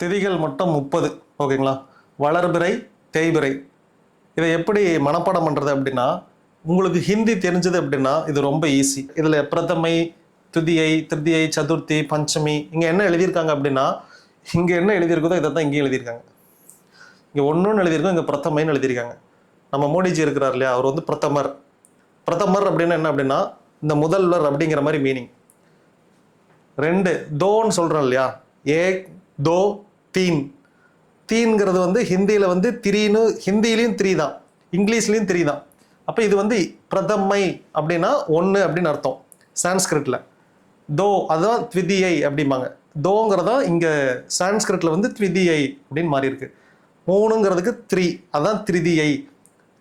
திதிகள் மட்டும் முப்பது ஓகேங்களா? வளர்பிறை தேய்பிறை. இதை எப்படி மனப்பாடம் பண்ணுறது அப்படின்னா உங்களுக்கு ஹிந்தி தெரிஞ்சது அப்படின்னா இது ரொம்ப ஈஸி இதில் பிரதமை துதியை திருதியை சதுர்த்தி பஞ்சமி இங்கே என்ன எழுதியிருக்காங்க அப்படின்னா இங்கே என்ன எழுதியிருக்குதோ இதை தான் இங்கேயும் எழுதியிருக்காங்க. இங்கே ஒன்றுன்னு எழுதியிருக்கோம் இங்கே பிரதமைன்னு எழுதியிருக்காங்க. நம்ம மோடிஜி இருக்கிறார் இல்லையா? அவர் வந்து பிரதமர். பிரதமர் அப்படின்னா என்ன அப்படின்னா இந்த முதல்வர் அப்படிங்கிற மாதிரி மீனிங் ரெண்டு தோன்னு சொல்கிறோம் இல்லையா? ஏக் தோ தீன். தீன்கிறது வந்து ஹிந்தியில் வந்து த்ரீன்னு ஹிந்திலையும் த்ரீ தான். இங்கிலீஷ்லேயும் த்ரீ தான். அப்போ இது வந்து பிரதமை அப்படின்னா ஒன்று அப்படின்னு அர்த்தம். சான்ஸ்கிரிட்டில் தோ அதுதான் த்விதியை அப்படிம்பாங்க. தோங்கிறதா இங்கே சான்ஸ்கிரிட்டில் வந்து த்விதியை அப்படின்னு மாறி இருக்கு மூணுங்கிறதுக்கு த்ரீ அதான் த்ரிதியை.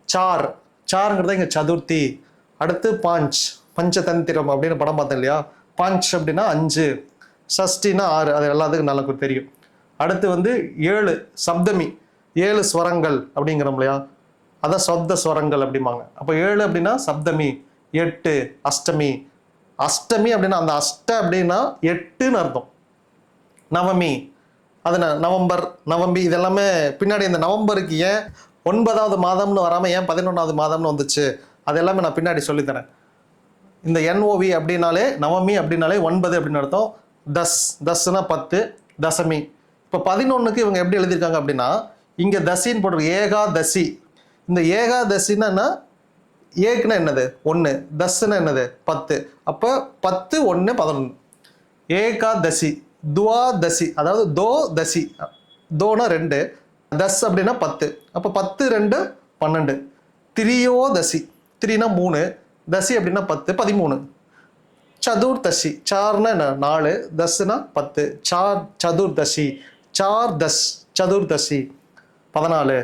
சார் சாருங்கிறத இங்கே சதுர்த்தி. அடுத்து பாஞ்ச் பஞ்சதந்திரம் அப்படின்னு படம் பார்த்தேன் இல்லையா? பாஞ்ச் அப்படின்னா அஞ்சு. சஷ்டினா ஆறு அது எல்லாத்துக்கும் நல்லா தெரியும். அடுத்து வந்து ஏழு சப்தமி ஏழு ஸ்வரங்கள் அப்படிங்கிறோம் இல்லையா? அதான் சப்த ஸ்வரங்கள் அப்படிம்பாங்க. அப்போ ஏழு அப்படின்னா சப்தமி எட்டு அஷ்டமி. அஷ்டமி அப்படின்னா அந்த அஷ்ட அப்படின்னா எட்டுன்னு அர்த்தம். நவமி அது நவம்பர் நவம்பி இதெல்லாமே பின்னாடி இந்த நவம்பருக்கு ஏன் ஒன்பதாவது மாதம்னு வராமல் ஏன் பதினொன்றாவது மாதம்னு வந்துச்சு? அது எல்லாமே நான் பின்னாடி சொல்லித்தரேன். இந்த என்ஓவி அப்படின்னாலே நவமி அப்படின்னாலே ஒன்பது அப்படின்னு அர்த்தம். தஸ் தஸ்னா பத்து தசமி. இப்போ பதினொன்றுக்கு இவங்க எப்படி எழுதியிருக்காங்க அப்படின்னா இங்கே தசின்னு போட்டிருக்கு. ஏகாதசி. இந்த ஏகாதசின்னா என்ன? ஏக்குன்னா என்னது? ஒன்று தஸ்னா என்னது? பத்து. அப்போ பத்து ஒன்று பதினொன்று ஏகாதசி. துவாதசி. அதாவது தோ தசி தோனா ரெண்டு. தஸ் அப்படின்னா பத்து. அப்போ பத்து ரெண்டு பன்னெண்டு. திரியோதசி. த்ரீனா மூணு. தசி அப்படின்னா பத்து பதிமூணு. சதுர்தசி. சார்னா என்ன? நாலு. தஸ்னா பத்து. சார் சதுர்தசி. சார் தஸ் சதுர்தசி பதினாலு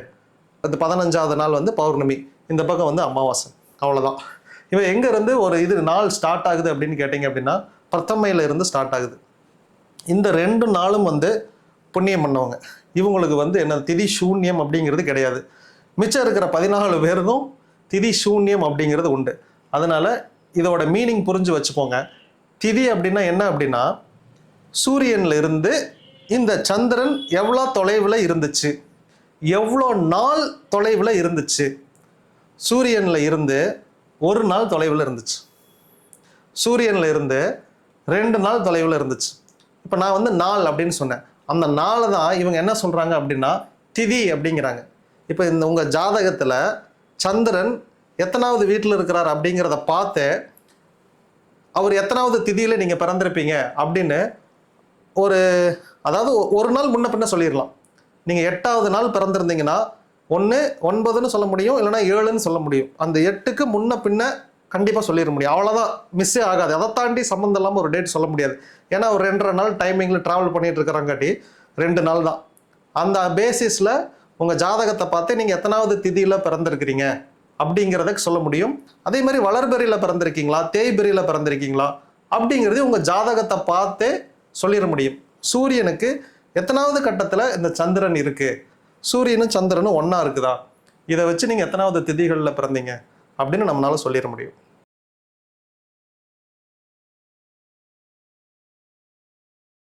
அது பதினஞ்சாவது நாள் வந்து பௌர்ணமி. இந்த பக்கம் வந்து அமாவாசை. அவ்வளோதான் இவன் எங்கேருந்து ஒரு இது நாள் ஸ்டார்ட் ஆகுது அப்படின்னு கேட்டிங்க அப்படின்னா பிரத்தமையில இருந்து ஸ்டார்ட் ஆகுது. இந்த ரெண்டு நாளும் வந்து புண்ணியம் பண்ணவங்க. இவங்களுக்கு வந்து என்ன திதி சூன்யம் அப்படிங்கிறது கிடையாது. மிச்சம் இருக்கிற பதினாலு பேருக்கும் திதி சூன்யம் அப்படிங்கிறது உண்டு. அதனால் இதோட மீனிங் புரிஞ்சு வச்சுக்கோங்க. திதி அப்படின்னா என்ன அப்படின்னா சூரியன்ல இருந்து இந்த சந்திரன் எவ்வளோ தொலைவில் இருந்துச்சு? எவ்வளோ நாள் தொலைவில் இருந்துச்சு? சூரியனில் இருந்து ஒரு நாள் தொலைவில் இருந்துச்சு. சூரியனில் இருந்து ரெண்டு நாள் தொலைவில் இருந்துச்சு. இப்போ நான் வந்து நாள் அப்படின்னு சொன்னேன். அந்த நாளை தான் இவங்க என்ன சொல்கிறாங்க அப்படின்னா திதி அப்படிங்கிறாங்க. இப்போ இந்த உங்கள் ஜாதகத்தில் சந்திரன் எத்தனாவது வீட்டில் இருக்கிறார் அப்படிங்கிறத பார்த்து அவர் எத்தனாவது திதியில் நீங்கள் பிறந்திருப்பீங்க அப்படின்னு ஒரு அதாவது ஒரு நாள் முன்ன பின்ன சொல்லிடலாம். நீங்கள் எட்டாவது நாள் பிறந்திருந்தீங்கன்னா ஒன்று ஒன்பதுன்னு சொல்ல முடியும் இல்லைன்னா ஏழுன்னு சொல்ல முடியும். அந்த எட்டுக்கு முன்ன பின்ன கண்டிப்பாக சொல்லிட முடியும். அவ்வளோதான் மிஸ்ஸே ஆகாது. அதை தாண்டி சம்மந்தம் இல்லாமல் ஒரு டேட் சொல்ல முடியாது. ஏன்னா ஒரு ரெண்டரை நாள் டைமிங்கில் ட்ராவல் பண்ணிட்டு இருக்கிறாங்காட்டி ரெண்டு நாள் தான். அந்த பேசிஸில் உங்கள் ஜாதகத்தை பார்த்து நீங்கள் எத்தனாவது திதியில் பிறந்திருக்கிறீங்க அப்படிங்கிறத சொல்ல முடியும். அதே மாதிரி வளர்பெரியில் பிறந்திருக்கீங்களா? தேய்பெரியில் பிறந்திருக்கீங்களா? அப்படிங்கிறது உங்கள் ஜாதகத்தை பார்த்தே சொல்லிட முடியும். சூரியனுக்கு எத்தனாவது கட்டத்தில் இந்த சந்திரன் இருக்குது சூரியனும் சந்திரனும் ஒன்றா இருக்குதா? இதை வச்சு நீங்கள் எத்தனாவது திதிகளில் பிறந்தீங்க? அப்படின்னு நம்மளால சொல்லிட முடியும்.